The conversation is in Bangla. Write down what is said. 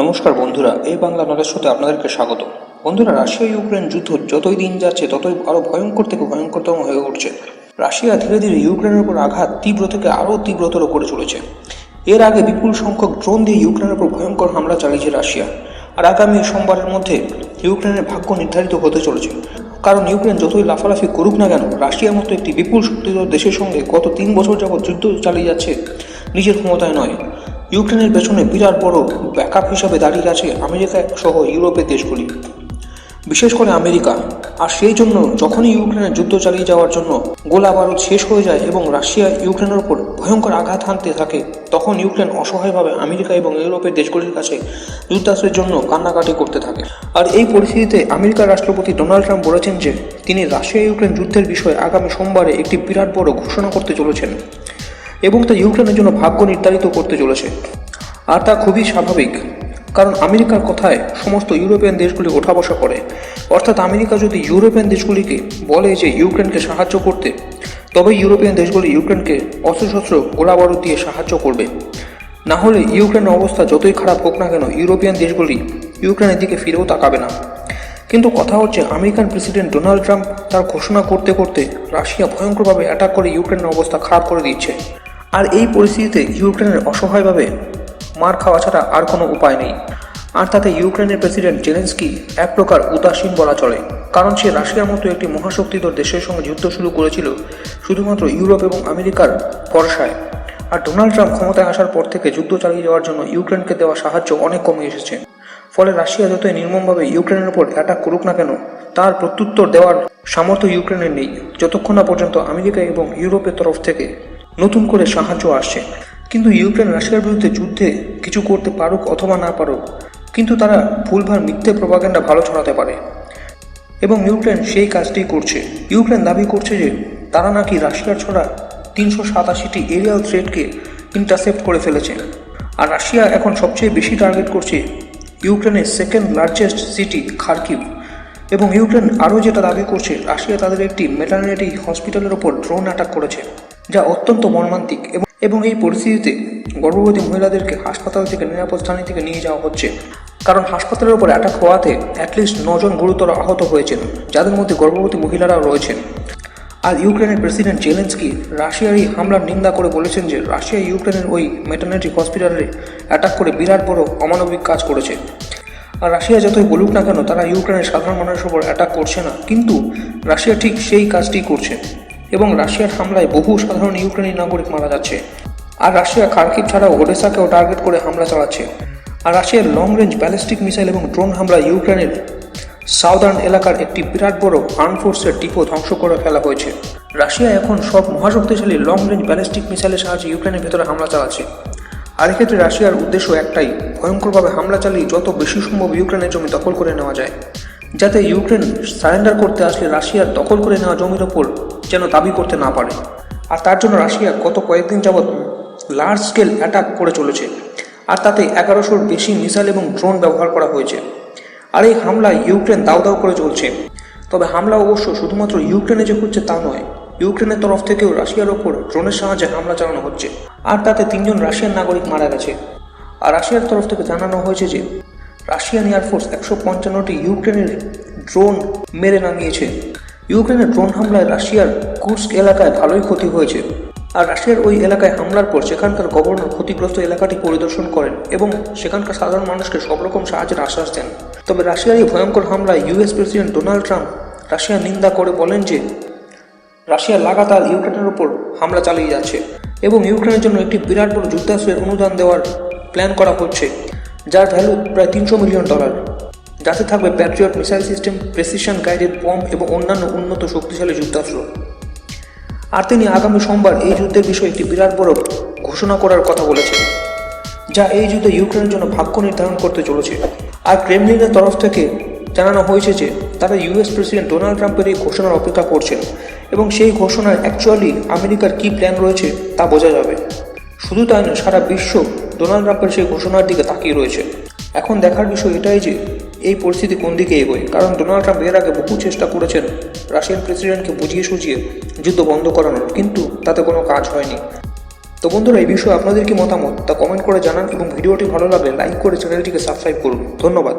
নমস্কার বন্ধুরা, এই বাংলা নলেজ শোতে আপনাদেরকে স্বাগত। বন্ধুরা রাশিয়া ইউক্রেন যুদ্ধ যতই দিন যাচ্ছে, ততই আরও ভয়ঙ্কর থেকে ভয়ঙ্করতম হয়ে উঠছে। রাশিয়া ধীরে ধীরে ইউক্রেনের উপর আঘাত তীব্র থেকে আরও তীব্রতর করে চলেছে। এর আগে বিপুল সংখ্যক ড্রোন দিয়ে ইউক্রেনের উপর ভয়ঙ্কর হামলা চালিয়েছে রাশিয়া। আর আগামী সোমবারের মধ্যে ইউক্রেনের ভাগ্য নির্ধারিত হতে চলেছে। কারণ ইউক্রেন যতই লাফালাফি করুক না কেন রাশিয়ার মতো একটি বিপুল শক্তিধর দেশের সঙ্গে গত তিন বছর যাবৎ যুদ্ধ চালিয়ে যাচ্ছে, নিজের ক্ষমতায় নয়। ইউক্রেনের পেছনে বিরাট বড় ব্যাকআপ হিসাবে দাঁড়িয়ে আছে আমেরিকা সহ ইউরোপের দেশগুলি। বিশেষ করে আমেরিকা। আর সেই জন্য যখনই ইউক্রেনের যুদ্ধ চালিয়ে যাওয়ার জন্য গোলা বারুদ শেষ হয়ে যায় এবং রাশিয়া ইউক্রেনের উপর ভয়ঙ্কর আঘাত হানতে থাকে, তখন ইউক্রেন অসহায়ভাবে আমেরিকা এবং ইউরোপের দেশগুলির কাছে যুদ্ধাস্ত্রের জন্য কান্নাকাটি করতে থাকে। আর এই পরিস্থিতিতে আমেরিকার রাষ্ট্রপতি ডোনাল্ড ট্রাম্প বলেছেন যে, তিনি রাশিয়া ইউক্রেন যুদ্ধের বিষয়ে আগামী সোমবারে একটি বিরাট বড় ঘোষণা করতে চলেছেন। এবং তা ইউক্রেনের জন্য ভাগ্য নির্ধারিত করতে চলেছে। আর তা খুবই স্বাভাবিক, কারণ আমেরিকার কথায় সমস্ত ইউরোপিয়ান দেশগুলি ওঠা বসা করে। অর্থাৎ আমেরিকা যদি ইউরোপিয়ান দেশগুলিকে বলে যে ইউক্রেনকে সাহায্য করতে তবে ইউরোপিয়ান দেশগুলি ইউক্রেনকে অস্ত্রশস্ত্র গোলাবারুদ দিয়ে সাহায্য করবে। না হলে ইউক্রেনের অবস্থা যতই খারাপ হোক না কেন, ইউরোপিয়ান দেশগুলি ইউক্রেনের দিকে ফিরেও তাকাবে না। কিন্তু কথা হচ্ছে, আমেরিকান প্রেসিডেন্ট ডোনাল্ড ট্রাম্প তার ঘোষণা করতে করতে রাশিয়া ভয়ঙ্করভাবে অ্যাটাক করে ইউক্রেনের অবস্থা খারাপ করে দিচ্ছে। আর এই পরিস্থিতিতে ইউক্রেনের অসহায়ভাবে মার খাওয়া ছাড়া আর কোনো উপায় নেই। আর তাতে ইউক্রেনের প্রেসিডেন্ট জেলেন্সকি এক প্রকার উদাসীন বলা চলে। কারণ সে রাশিয়ার মতো একটি মহাশক্তিধর দেশের সঙ্গে যুদ্ধ শুরু করেছিল শুধুমাত্র ইউরোপ এবং আমেরিকার ভরসায়। আর ডোনাল্ড ট্রাম্প ক্ষমতায় আসার পর থেকে যুদ্ধ চালিয়ে যাওয়ার জন্য ইউক্রেনকে দেওয়া সাহায্য অনেক কমে এসেছে। ফলে রাশিয়া যতই নির্মমভাবে ইউক্রেনের উপর অ্যাটাক করুক না কেন, তার প্রত্যুত্তর দেওয়ার সামর্থ্য ইউক্রেনের নেই। যতক্ষণ না পর্যন্ত আমেরিকা এবং ইউরোপের তরফ থেকে নতুন করে সাহায্য আসছে কিন্তু ইউক্রেন রাশিয়ার বিরুদ্ধে যুদ্ধে কিছু করতে পারুক অথবা না পারুক, কিন্তু তারা ভুলভাল মিথ্যে প্রপাগান্ডা ভালো ছড়াতে পারে। এবং ইউক্রেন সেই কাজটি করছে। ইউক্রেন দাবি করছে যে, তারা নাকি রাশিয়ার ছড়া তিনশো সাতাশিটি এরিয়াল থ্রেডকে ইন্টারসেপ্ট করে ফেলেছে। আর রাশিয়া এখন সবচেয়ে বেশি টার্গেট করছে ইউক্রেনের সেকেন্ড লার্জেস্ট সিটি খার্কিভ এবং ইউক্রেন আরও যেটা দাবি করছে, রাশিয়া তাদের একটি মেটার্নিটি হসপিটালের ওপর ড্রোন অ্যাটাক করেছে। যা অত্যন্ত মর্মান্তিক এবং এই পরিস্থিতিতে গর্ভবতী মহিলাদেরকে হাসপাতাল থেকে নিরাপদ স্থানে থেকে নিয়ে যাওয়া হচ্ছে। কারণ হাসপাতালের ওপর অ্যাটাক হওয়াতে অ্যাটলিস্ট নজন গুরুতর আহত হয়েছেন, যাদের মধ্যে গর্ভবতী মহিলারাও রয়েছেন। আর ইউক্রেনের প্রেসিডেন্ট জেলেন্সকি রাশিয়ার এই হামলার নিন্দা করে বলেছেন যে, রাশিয়া ইউক্রেনের ওই মেটার্নিটি হসপিটালে অ্যাটাক করে বিরাট বড় অমানবিক কাজ করেছে। আর রাশিয়া যতই বলুক না কেন, তারা ইউক্রেনের সাধারণ মানুষের উপর অ্যাটাক করছে না। কিন্তু রাশিয়া ঠিক সেই কাজটি করছে। এবং রাশিয়ার হামলায় বহু সাধারণ ইউক্রেনি নাগরিক মারা যাচ্ছে। আর রাশিয়া খার্কিভ ছাড়াও ওডেসাকেও টার্গেট করে হামলা চালাচ্ছে। আর রাশিয়ার লং রেঞ্জ ব্যালিস্টিক মিসাইল এবং ড্রোন হামলা ইউক্রেনের সাউদার্ন এলাকার একটি বিরাট বড় আর্ম ফোর্সের ডিপো ধ্বংস করে ফেলা হয়েছে। রাশিয়া এখন সব মহাশক্তিশালী লং রেঞ্জ ব্যালিস্টিক মিসাইলের সাহায্যে ইউক্রেনের ভেতরে হামলা চালাচ্ছে। আর এক্ষেত্রে রাশিয়ার উদ্দেশ্য একটাই, ভয়ঙ্করভাবে হামলা চালিয়ে যত বেশি সম্ভব ইউক্রেনের জমি দখল করে নেওয়া যায়। যাতে ইউক্রেন সারেন্ডার করতে আসলে রাশিয়ার দখল করে নেওয়া জমির ওপর যেন দাবি করতে না পারে। আর তার জন্য রাশিয়া গত কয়েকদিন যাবৎ লার্জ স্কেল অ্যাটাক করে চলেছে। আর তাতে এগারোশোর বেশি মিসাইল এবং ড্রোন ব্যবহার করা হয়েছে। আর এই হামলায় ইউক্রেন দাউ দাউ করে চলছে। তবে হামলা অবশ্য শুধুমাত্র ইউক্রেনে যে হচ্ছে তা নয়, ইউক্রেনের তরফ থেকেও রাশিয়ার ওপর ড্রোনের সাহায্যে হামলা চালানো হচ্ছে। আর তাতে তিনজন রাশিয়ান নাগরিক মারা গেছে। আর রাশিয়ার তরফ থেকে জানানো হয়েছে যে রাশিয়ান এয়ারফোর্স একশো পঞ্চান্নটি ইউক্রেনের ড্রোন মেরে নামিয়েছে। ইউক্রেনের ড্রোন হামলায় রাশিয়ার কুর্স্ক এলাকায় ভালোই ক্ষতি হয়েছে। আর রাশিয়ার ওই এলাকায় হামলার পর সেখানকার গভর্নর ক্ষতিগ্রস্ত এলাকাটি পরিদর্শন করেন এবং সেখানকার সাধারণ মানুষকে সব রকম সাহায্যের আশ্বাস দেন। তবে রাশিয়ার এই ভয়ঙ্কর হামলায় ইউএস প্রেসিডেন্ট ডোনাল্ড ট্রাম্প রাশিয়ার নিন্দা করে বলেন যে, রাশিয়া লাগাতার ইউক্রেনের উপর হামলা চালিয়ে যাচ্ছে এবং ইউক্রেনের জন্য একটি বিরাট বড় যুদ্ধাস্ত্রের অনুদান দেওয়ার প্ল্যান করা হচ্ছে। যার ভ্যালু প্রায় তিনশো মিলিয়ন ডলার যাতে থাকবে Patriot missile system precision guided bomb এবং অন্যান্য উন্নত শক্তিশালী যুদ্ধাস্ত্র। আর তিনি আগামী সোমবার এই যুদ্ধের বিষয়ে একটি বিরাট বড় ঘোষণা করার কথা বলেছেন, যা এই যুদ্ধে ইউক্রেনের জন্য ভাগ্য নির্ধারণ করতে চলেছে। আর ক্রেমলিনের তরফ থেকে জানানো হয়েছে যে, তারা ইউএস প্রেসিডেন্ট ডোনাল্ড ট্রাম্পের এই ঘোষণার অপেক্ষা করছেন এবং সেই ঘোষণায় অ্যাকচুয়ালি আমেরিকার কী প্ল্যান রয়েছে তা বোঝা যাবে। শুধু তাই নয়, সারা বিশ্ব ডোনাল্ড ট্রাম্পের সেই ঘোষণার দিকে তাকিয়ে রয়েছে। এখন দেখার বিষয় এটাই যে, এই পরিস্থিতি কোন দিকে এগোয়? কারণ ডোনাল্ড ট্রাম্প এর আগে বহু চেষ্টা করেছেন রাশিয়ান প্রেসিডেন্টকে বুঝিয়ে সুঝিয়ে যুদ্ধ বন্ধ করানোর, কিন্তু তাতে কোনো কাজ হয়নি। তো বন্ধুরা, এই বিষয়ে আপনাদের কি মতামত? তা কমেন্ট করে জানান এবং ভিডিওটি ভালো লাগলে লাইক করে চ্যানেলটিকে সাবস্ক্রাইব করুন। ধন্যবাদ।